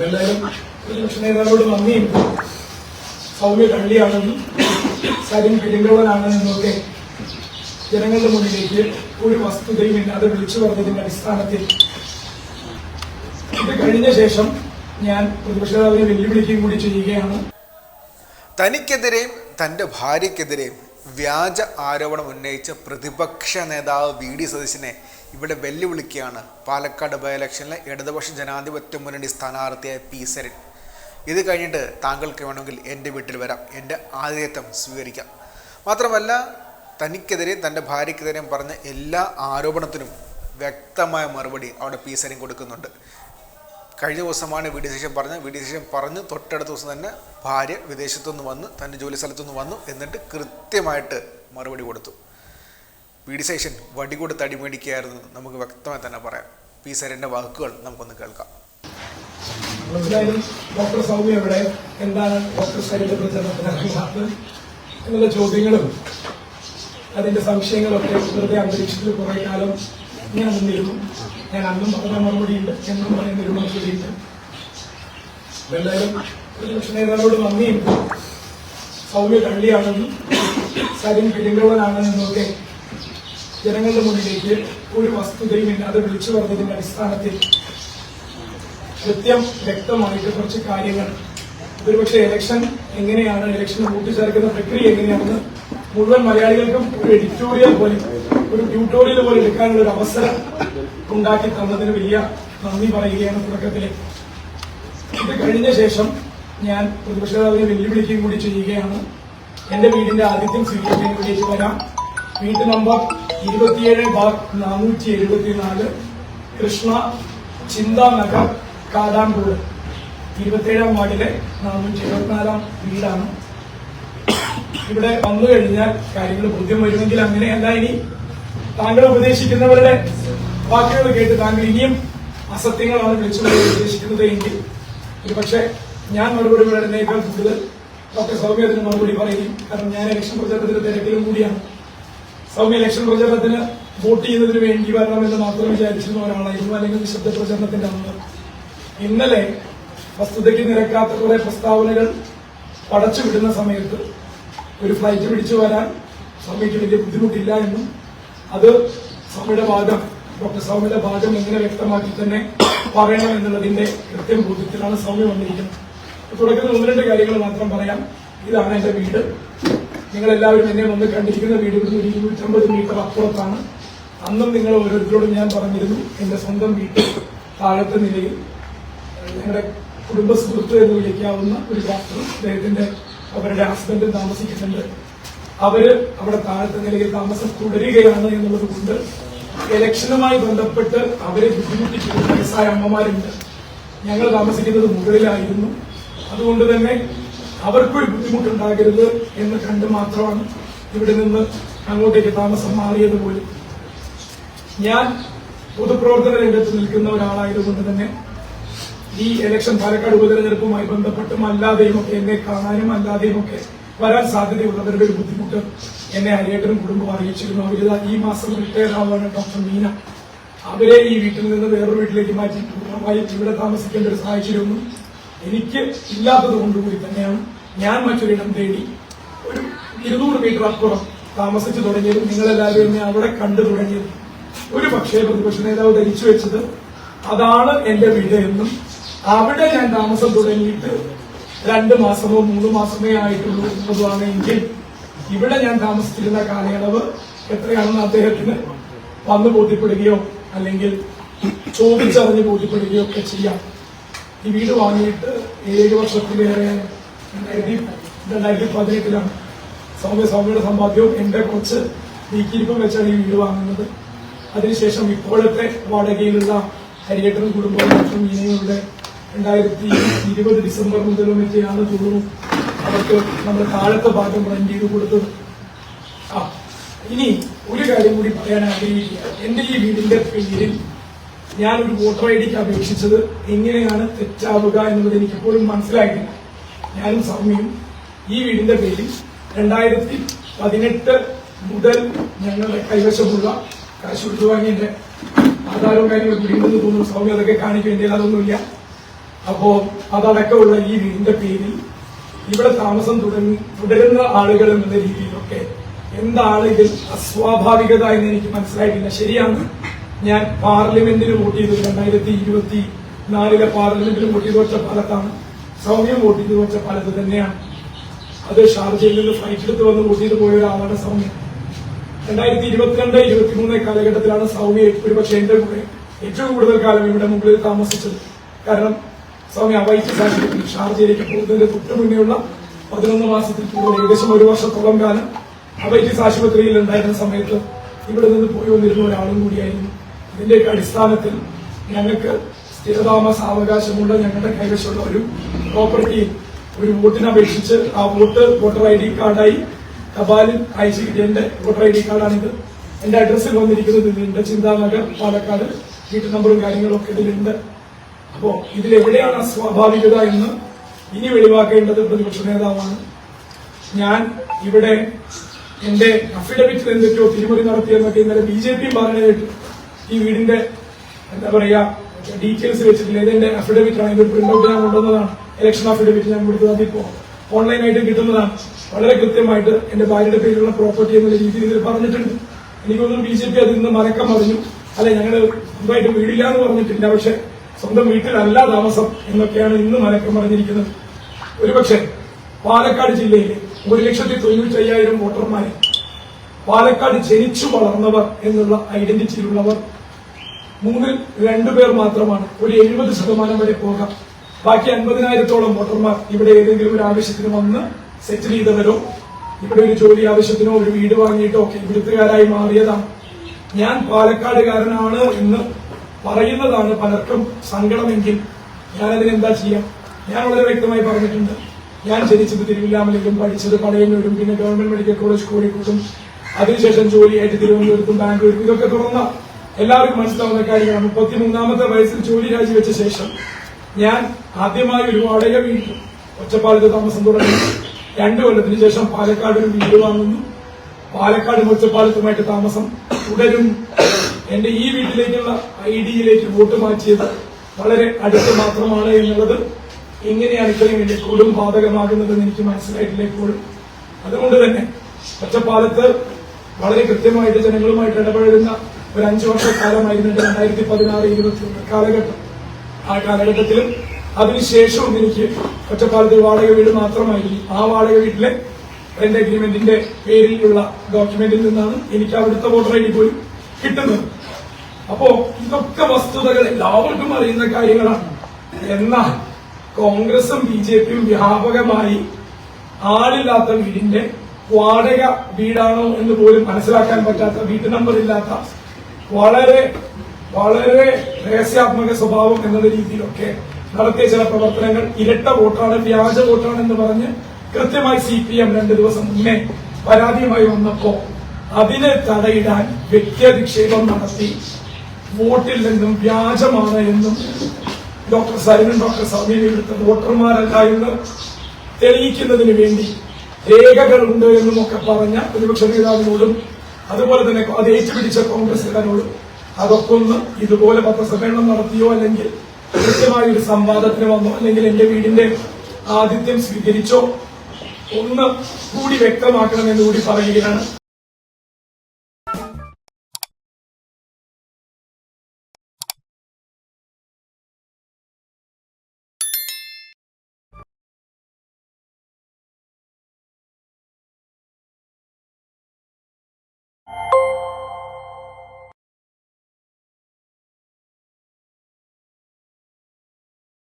എന്തായാലും പ്രതിപക്ഷ നേതാവോട് നന്ദിയും സൗമ്യ കള്ളിയാണെന്നും സരിൻ പെരുങ്കോളനാണെന്നൊക്കെ ജനങ്ങളുടെ മുന്നിലേക്ക് ഒരു വസ്തുതയും ഇല്ലാതെ വിളിച്ചു പറഞ്ഞതിന്റെ അടിസ്ഥാനത്തിൽ ഇത് കഴിഞ്ഞ ശേഷം ഞാൻ പ്രതിപക്ഷ നേതാവിനെ വെല്ലുവിളിക്കുകയും കൂടി ചെയ്യുകയാണ്. തനിക്കെതിരെയും തന്റെ ഭാര്യയ്ക്കെതിരെയും വ്യാജ ആരോപണം ഉന്നയിച്ച പ്രതിപക്ഷ നേതാവ് വി ഡി സതീശനെ ഇവിടെ വെല്ലുവിളിക്കുകയാണ്. പാലക്കാട് ബൈ ഇലക്ഷനിലെ ഇടതുപക്ഷ ജനാധിപത്യ മുന്നണി സ്ഥാനാർത്ഥിയായ പി. സരൻ ഇത് കഴിഞ്ഞിട്ട് താങ്കൾക്ക് വേണമെങ്കിൽ എന്റെ വീട്ടിൽ വരാം. എന്റെ ആതിഥ്യത്വം സ്വീകരിക്കാം. മാത്രമല്ല തനിക്കെതിരെയും തന്റെ ഭാര്യയ്ക്കെതിരെയും പറഞ്ഞ എല്ലാ ആരോപണത്തിനും വ്യക്തമായ മറുപടി അവിടെ പി. സരൻ കൊടുക്കുന്നുണ്ട്. കഴിഞ്ഞ ദിവസമാണ് വി. ഡി. സതീശൻ പറഞ്ഞത്. വി. ഡി. സതീശൻ പറഞ്ഞ് തൊട്ടടുത്ത ദിവസം തന്നെ ഭാര്യ വിദേശത്തുനിന്ന് വന്ന് തന്റെ ജോലി സ്ഥലത്തുനിന്ന് വന്നു എന്നിട്ട് കൃത്യമായിട്ട് മറുപടി കൊടുത്തു. വി ഡി സതീശൻ വടി കൊടുത്ത് അടിമേടിക്കുകയായിരുന്നു എന്ന് നമുക്ക് വ്യക്തമായി തന്നെ പറയാം. പി സരന്റെ വാക്കുകൾ നമുക്കൊന്ന് കേൾക്കാം. ഡോക്ടർ സൗമ്യ എവിടെ? എന്താണ് ഡോക്ടർ സരിന്റെ പ്രചരണത്തിന് എന്നുള്ള ചോദ്യങ്ങളും അതിന്റെ സംശയങ്ങളൊക്കെ വെറുതെ അന്തരീക്ഷത്തിൽ കുറെ കാലം ഞാൻ നിന്നിരുന്നു. ഞാൻ അന്നും പറഞ്ഞ മറുപടിയുണ്ട് എന്നും പറയുന്ന ഒരു മറുപടിയുണ്ട്. എന്തായാലും പ്രതിപക്ഷ നേതാവിനോട് നന്ദിയുണ്ട്. സൗമ്യ കള്ളിയാണെന്നും സരിൻ പെരുങ്കോളനാണെന്നൊക്കെ ജനങ്ങളുടെ മുന്നിലേക്ക് ഒരു വസ്തുതയും ഇല്ലാതെ വിളിച്ചു പറഞ്ഞതിന്റെ അടിസ്ഥാനത്തിൽ കൃത്യം വ്യക്തമായിട്ട് കുറച്ച് കാര്യങ്ങൾ. ഒരുപക്ഷെ ഇലക്ഷൻ എങ്ങനെയാണ് ഇലക്ഷൻ വോട്ട് ചേർക്കുന്ന പ്രക്രിയ എങ്ങനെയാണെന്ന് മുഴുവൻ മലയാളികൾക്കും ഒരു എഡിറ്റോറിയൽ പോലെ ഒരു ട്യൂട്ടോറിയൽ പോലെ എടുക്കാനുള്ള ഒരു അവസരം ഉണ്ടാക്കി തന്നതിന് വലിയ നന്ദി പറയുകയാണ് തുടക്കത്തിലെ. ഇത് കഴിഞ്ഞ ശേഷം ഞാൻ പ്രതിപക്ഷ നേതാവിനെ വെല്ലുവിളിക്കുകയും കൂടി ചെയ്യുകയാണ്. എന്റെ വീടിന്റെ ആദ്യത്തെ സ്വീകരിക്കാൻ വേണ്ടിയിട്ട് വരാം. വീട്ടു നമ്പർ ഇരുപത്തിയേഴ് ബാർ നാനൂറ്റി എഴുപത്തിനാല് കൃഷ്ണ ചിന്താനഗർ കാടാമ്പൂർ ഇരുപത്തിയേഴാം വാർഡിലെ നാനൂറ്റി എഴുപത്തിനാലാം വീടാണ്. ഇവിടെ വന്നു കഴിഞ്ഞാൽ കാര്യങ്ങൾ ബോധ്യം വരുമെങ്കിൽ അങ്ങനെയല്ല ഇനി. താങ്കൾ ഉപദേശിക്കുന്നവരുടെ വാക്കുകൾ കേട്ട് താങ്കൾ ഇനിയും അസത്യങ്ങളാണ് വിളിച്ചു ഉപദേശിക്കുന്നത് എങ്കിൽ. ഒരു പക്ഷേ ഞാൻ മറുപടി പറയുന്നതിനേക്കാൾ കൂടുതൽ ഡോക്ടർ സൗമ്യത്തിന് മറുപടി പറയും കാരണം ഞാൻ ഇലക്ഷൻ പ്രചാരണത്തിന്റെ തിരക്കിലും കൂടിയാണ്. സൗമ്യ ഇലക്ഷൻ പ്രചരണത്തിന് വോട്ട് ചെയ്യുന്നതിന് വേണ്ടി വരണമെന്ന് മാത്രം വിചാരിച്ചിരുന്ന ഒരാളായിരുന്നു അല്ലെങ്കിൽ നിശബ്ദ പ്രചരണത്തിന്റെ അന്ന്. ഇന്നലെ വസ്തുതയ്ക്ക് നിരക്കാത്ത കുറെ പ്രസ്താവനകൾ പടച്ചുവിടുന്ന സമയത്ത് ഒരു ഫ്ലൈറ്റ് പിടിച്ചു വരാൻ സൗമ്യയ്ക്ക് വലിയ ബുദ്ധിമുട്ടില്ല എന്നും അത് സൗമ്യയുടെ ഭാഗം ഡോക്ടർ സൗമ്യയുടെ ഭാഗം എങ്ങനെ വ്യക്തമാക്കി തന്നെ പറയണം എന്നുള്ളതിന്റെ കൃത്യം ബോധ്യത്തിലാണ് സൗമ്യ വന്നിരിക്കുന്നത്. തുടക്കത്തിൽ ഒന്ന് രണ്ട് കാര്യങ്ങൾ മാത്രം പറയാം. ഇതാണ് എന്റെ വീട്. നിങ്ങൾ എല്ലാവരും എന്നെ വന്ന് കണ്ടിരിക്കുന്ന വീട് ഒരു ഇരുന്നൂറ്റമ്പത് മീറ്റർ അപ്പുറത്താണ്. അന്നും നിങ്ങൾ ഓരോരുത്തരോടും ഞാൻ പറഞ്ഞിരുന്നു എന്റെ സ്വന്തം വീട്ടിൽ താഴത്തെ നിലയിൽ ഞങ്ങളുടെ കുടുംബ സുഹൃത്ത് എന്ന് വിളിക്കാവുന്ന ഒരു ഡോക്ടർ അദ്ദേഹത്തിന്റെ അവരുടെ ഹസ്ബൻഡ് താമസിക്കുന്നുണ്ട്. അവർ അവിടെ താഴത്തെ നിലയിൽ താമസം തുടരുകയാണ് എന്നുള്ളത് കൊണ്ട് ഇലക്ഷനുമായി ബന്ധപ്പെട്ട് അവരെ ബുദ്ധിമുട്ടിച്ചിരുന്ന വയസ്സായ അമ്മമാരുണ്ട്. ഞങ്ങൾ താമസിക്കുന്നത് മുകളിലായിരുന്നു. അതുകൊണ്ട് തന്നെ അവർക്കൊരു ബുദ്ധിമുട്ടുണ്ടാകരുത് എന്ന് കണ്ട് മാത്രമാണ് ഇവിടെ നിന്ന് അങ്ങോട്ടേക്ക് താമസം മാറിയത് പോലും. ഞാൻ പൊതുപ്രവർത്തന രംഗത്ത് നിൽക്കുന്ന ഒരാളായതുകൊണ്ട് തന്നെ ഈ ഇലക്ഷൻ പാലക്കാട് ഉപതെരഞ്ഞെടുപ്പുമായി ബന്ധപ്പെട്ടും അല്ലാതെയും ഒക്കെ എന്നെ കാണാനും അല്ലാതെയും ഒക്കെ വരാൻ സാധ്യതയുള്ളവരുടെ ഒരു ബുദ്ധിമുട്ട് എന്നെ അരിയേട്ടനും കുടുംബം അറിയിച്ചിരുന്നു. അവരിതാ ഈ മാസം റിട്ടയർ ആവാണ് ഡോക്ടർ മീന. അവരെ ഈ വീട്ടിൽ നിന്ന് വേറൊരു വീട്ടിലേക്ക് മാറ്റി. പൂർണമായും ഇവിടെ താമസിക്കേണ്ട ഒരു സാഹചര്യമൊന്നും എനിക്ക് ഇല്ലാത്തത് കൊണ്ടുകൂടി തന്നെയാണ് ഞാൻ മറ്റൊരിടം തേടി ഒരു ഇരുന്നൂറ് മീറ്റർ അപ്പുറം താമസിച്ചു തുടങ്ങിയതും നിങ്ങളെല്ലാവരും എന്നെ അവിടെ കണ്ടു തുടങ്ങിയതും. ഒരു പക്ഷേ പ്രതിപക്ഷ നേതാവ് ധരിച്ചു വെച്ചത് അതാണ് എന്റെ വീട് എന്നും അവിടെ ഞാൻ താമസം തുടങ്ങിയിട്ട് രണ്ട് മാസമോ മൂന്ന് മാസമേ ആയിട്ടുള്ളൂ എന്നതുമാണ് എങ്കിൽ ഇവിടെ ഞാൻ താമസിച്ചിരുന്ന കാലയളവ് എത്രയാണെന്ന് അദ്ദേഹത്തിന് വന്നു ബോധ്യപ്പെടുകയോ അല്ലെങ്കിൽ ചോദിച്ചറിഞ്ഞ് ബോധ്യപ്പെടുകയോ ഒക്കെ ചെയ്യാം. ഈ വീട് വാങ്ങിയിട്ട് ഏഴ് വർഷത്തിലേറെ രണ്ടായിരത്തി പതിനെട്ടിലാണ് സൗമ്യ സൗമ്യയുടെ സമ്പാദ്യവും എന്റെ കുറച്ച് നീക്കിയിരിപ്പം വെച്ചാണ് ഈ വീട് വാങ്ങുന്നത്. അതിനുശേഷം ഇപ്പോഴത്തെ വാടകയിലുള്ള ഹരിയേട്ടൻ കുടുംബവും മറ്റും മീനയുടെ രണ്ടായിരത്തി ഇരുപത് ഡിസംബർ മുതലും ഒക്കെയാണ് തോന്നുന്നു അവർക്ക് നമ്മുടെ താഴത്തെ ഭാഗം റെന്റ് ചെയ്ത് കൊടുത്തത്. ആ ഇനി ഒരു കാര്യം കൂടി പറയാൻ ആഗ്രഹിക്കുക. എന്റെ ഈ വീടിന്റെ പേരിൽ ഞാൻ ഒരു വോട്ടർ ഐ ഡിക്ക് അപേക്ഷിച്ചത് എങ്ങനെയാണ് തെറ്റാവുക എന്നുള്ളത് എനിക്ക് എപ്പോഴും മനസ്സിലായിട്ടില്ല. ഞാനും സൗമ്യയും ഈ വീടിന്റെ പേരിൽ രണ്ടായിരത്തി പതിനെട്ട് മുതൽ ഞങ്ങളുടെ കൈവശമുള്ള കാശ് കൊടുത്തു വാങ്ങിയതിന്റെ ആധാരവും കാര്യങ്ങളും ഉണ്ടെന്ന് തോന്നുന്നു സൗമ്യ അതൊക്കെ കാണിക്കേണ്ടി അതൊന്നുമില്ല. അപ്പോ അതടക്കമുള്ള ഈ വീടിന്റെ പേരിൽ ഇവിടെ താമസം തുടങ്ങി തുടരുന്ന ആളുകൾ എന്നുള്ള രീതിയിലൊക്കെ എന്താണ് ഇതിൽ അസ്വാഭാവികത എന്ന് എനിക്ക് മനസ്സിലായിട്ടില്ല. ശരിയാണ് ഞാൻ പാർലമെന്റിന് വോട്ട് ചെയ്തത് രണ്ടായിരത്തി ഇരുപത്തി നാലിലെ പാർലമെന്റിന് വോട്ട് ചെയ്ത് ഒറ്റപ്പാലത്താണ് സൗമ്യം വോട്ട് ചെയ്ത് ഒറ്റപ്പാലത്ത് തന്നെയാണ്. അത് ഷാർജയിൽ നിന്ന് ഫ്ലൈറ്റ് എടുത്ത് വന്ന് വോട്ട് ചെയ്ത് പോയ ഒരാളാണ് സൗമ്യ. രണ്ടായിരത്തി ഇരുപത്തിരണ്ട് ഇരുപത്തിമൂന്ന് കാലഘട്ടത്തിലാണ് സൗമ്യ ഒരുപക്ഷെ എന്റെ കൂടെ ഏറ്റവും കൂടുതൽ കാലം ഇവിടെ മുകളിൽ താമസിച്ചത്. കാരണം സൗമ്യ വൈറ്റ് സാഹചര്യത്തിൽ ഷാർജയിലേക്ക് പോകുന്നതിന്റെ തൊട്ട് മുന്നെയുള്ള പതിനൊന്ന് മാസത്തിൽ കൂടുതൽ ഏകദേശം ഒരു വർഷത്തോളം കാലം അവൈറ്റിസ് ആശുപത്രിയിൽ ഉണ്ടായിരുന്ന സമയത്ത് ഇവിടെ നിന്ന് പോയി വന്നിരുന്ന ഒരാളും കൂടിയായിരുന്നു. ഇതിന്റെയൊക്കെ അടിസ്ഥാനത്തിൽ ഞങ്ങൾക്ക് സ്ഥിരതാമസ അവകാശമുള്ള ഞങ്ങളുടെ കൈവശമുള്ള ഒരു പ്രോപ്പർട്ടി ഒരു വോട്ടിന് അപേക്ഷിച്ച് ആ വോട്ട് വോട്ടർ ഐ ഡി കാർഡായി തപാലിൽ അയച്ചു കിട്ടിയ എന്റെ വോട്ടർ ഐ ഡി കാർഡാണിത്. എന്റെ അഡ്രസ്സിൽ വന്നിരിക്കുന്നത് ഇതിലുണ്ട് ചിന്താനഗർ പാലക്കാട് വീട്ടു നമ്പറും കാര്യങ്ങളും ഒക്കെ ഇതിലുണ്ട് അപ്പോ ഇതിലെവിടെയാണ് സ്വാഭാവികത എന്ന് ഇനി വെളിവാക്കേണ്ടത് പ്രതിപക്ഷ നേതാവാണ്. ഞാൻ ഇവിടെ എന്റെ അഫിഡവിറ്റിൽ എന്തൊക്കെയോ തിരിമറി നടത്തിയെന്നൊക്കെ ഇന്നലെ ബി ജെ പി പറഞ്ഞു കേട്ടു ഈ വീടിന്റെ എന്താ പറയാ ഡീറ്റെയിൽസ് വെച്ചിട്ടില്ല. ഇത് എന്റെ അഫിഡവിറ്റ് ആണ്. ഇത് പ്രിന്റ് ഔട്ട് ഞാൻ കൊണ്ടുവന്നതാണ്. ഇലക്ഷൻ അഫിഡവിറ്റ് ഞാൻ കൊടുത്തത്. അതിപ്പോ ഓൺലൈനായിട്ട് കിട്ടുന്നതാണ്. വളരെ കൃത്യമായിട്ട് എന്റെ ഭാര്യയുടെ പേരിലുള്ള പ്രോപ്പർട്ടി എന്ന രീതിയിൽ ഇതിൽ പറഞ്ഞിട്ടുണ്ട്. എനിക്കൊന്നും ബി ജെ പി അതിൽ നിന്ന് മറക്കം പറഞ്ഞു അല്ലെ ഞങ്ങൾ സ്വന്തമായിട്ട് വീടില്ല എന്ന് പറഞ്ഞിട്ടില്ല. പക്ഷെ സ്വന്തം വീട്ടിലല്ല താമസം എന്നൊക്കെയാണ് ഇന്ന് മലക്കം പറഞ്ഞിരിക്കുന്നത് ഒരുപക്ഷെ പാലക്കാട് ജില്ലയിലെ ഒരു ലക്ഷത്തി തൊണ്ണൂറ്റി അയ്യായിരം വോട്ടർമാരെ പാലക്കാട് ജനിച്ചു വളർന്നവർ എന്നുള്ള ഐഡന്റിറ്റിയിലുള്ളവർ മൂന്നിൽ രണ്ടുപേർ മാത്രമാണ്. ഒരു എഴുപത് ശതമാനം വരെ പോകാം. ബാക്കി അൻപതിനായിരത്തോളം വോട്ടർമാർ ഇവിടെ ഏതെങ്കിലും ഒരു ആവശ്യത്തിന് വന്ന് സെറ്റിൽ ചെയ്തവരോ ഇവിടെ ഒരു ജോലി ആവശ്യത്തിനോ ഒരു വീട് വാങ്ങിയിട്ടോ ഒക്കെ ഇവിടുത്തുകാരായി മാറിയതാണ്. ഞാൻ പാലക്കാടുകാരനാണ് എന്ന് പറയുന്നതാണ് പലർക്കും സങ്കടമെങ്കിൽ ഞാൻ അതിനെന്താ ചെയ്യാം? ഞാൻ വളരെ വ്യക്തമായി പറഞ്ഞിട്ടുണ്ട്. ഞാൻ ജനിച്ചത് തിരുവില്ലാമലയിലും പഠിച്ചത് പടയന്നൂരും പിന്നെ ഗവൺമെന്റ് മെഡിക്കൽ കോളേജ് കോഴിക്കോടും അതിനുശേഷം ജോലിയായിട്ട് തിരുവനന്തപുരത്തും ബാംഗ്ലൂരും ഇതൊക്കെ തുറന്ന എല്ലാവർക്കും മനസ്സിലാവുന്ന കാര്യങ്ങളാണ്. മുപ്പത്തിമൂന്നാമത്തെ വയസ്സിൽ ജോലി രാജിവെച്ച ശേഷം ഞാൻ ആദ്യമായി ഒരു വാടക വീട്ടിൽ ഒറ്റപ്പാലത്ത് താമസം തുടങ്ങി. രണ്ടു കൊല്ലത്തിന് ശേഷം പാലക്കാട് ഒരു വീട് വാങ്ങുന്നു. പാലക്കാട് ഒറ്റപ്പാലത്തുമായിട്ട് താമസം തുടരും. എന്റെ ഈ വീട്ടിലേക്കുള്ള ഐ ഡിയിലേക്ക് വോട്ട് മാറ്റിയത് വളരെ അടുത്ത് മാത്രമാണ് എന്നുള്ളത് എങ്ങനെയാണ് ഇത്രയും വലിയ കൂടും ബാധകമാകുന്നതെന്ന് എനിക്ക് മനസ്സിലായിട്ടില്ല ഇപ്പോഴും. അതുകൊണ്ട് തന്നെ ഒറ്റപ്പാലത്ത് വളരെ കൃത്യമായിട്ട് ജനങ്ങളുമായിട്ട് ഇടപഴകുന്ന ഒരു അഞ്ചു വർഷക്കാലമായിരുന്നു രണ്ടായിരത്തി പതിനാറ് ഇരുപത്തി കാലഘട്ടം. ആ കാലഘട്ടത്തിലും അതിനുശേഷവും എനിക്ക് ഒറ്റപ്പാലത്ത് വാടക വീട് മാത്രമായിരുന്നു. ആ വാടക വീട്ടിലെ റെന്റ് അഗ്രിമെന്റിന്റെ പേരിലുള്ള ഡോക്യുമെന്റിൽ നിന്നാണ് എനിക്ക് അവിടുത്തെ വോട്ടർ ഐ ഡി പോലും കിട്ടുന്നത്. അപ്പോ ഇതൊക്കെ വസ്തുതകൾ എല്ലാവർക്കും അറിയുന്ന കാര്യങ്ങളാണ്. എന്നാൽ കോൺഗ്രസും ബി ജെ പിയും വ്യാപകമായി ആളില്ലാത്ത വീടിന്റെ വാടക വീടാണോ എന്ന് പോലും മനസ്സിലാക്കാൻ പറ്റാത്ത വീട്ടു നമ്പർ ഇല്ലാത്ത വളരെ വളരെ രഹസ്യാത്മക സ്വഭാവം എന്ന രീതിയിലൊക്കെ നടത്തിയ ചില പ്രവർത്തനങ്ങൾ ഇരട്ട വോട്ടാണ് വ്യാജ വോട്ടാണ് എന്ന് പറഞ്ഞ് കൃത്യമായി സി പി എം രണ്ടു ദിവസം മുന്നേ പരാതിയുമായി വന്നപ്പോ അതിനെ തടയിടാൻ വ്യക്തിയധിക്ഷേപം നടത്തി. വോട്ടില്ലെന്നും വ്യാജമാണ് എന്നും ഡോക്ടർ സരിനും ഡോക്ടർ സമീപം വോട്ടർമാരല്ല എന്ന് തെളിയിക്കുന്നതിന് വേണ്ടി രേഖകളുണ്ട് എന്നും ഒക്കെ പറഞ്ഞ പ്രതിപക്ഷ നേതാവിനോടും അതുപോലെ തന്നെ അത് ഏറ്റുപിടിച്ച കോൺഗ്രസ്സുകാരോടും അതൊക്കെ ഒന്ന് ഇതുപോലെ പത്രസമ്മേളനം നടത്തിയോ അല്ലെങ്കിൽ കൃത്യമായ ഒരു സംവാദത്തിന് വന്നോ അല്ലെങ്കിൽ എന്റെ വീടിന്റെ ആതിഥ്യം സ്വീകരിച്ചോ ഒന്ന് കൂടി വ്യക്തമാക്കണമെന്ന് കൂടി പറയുകയാണ്.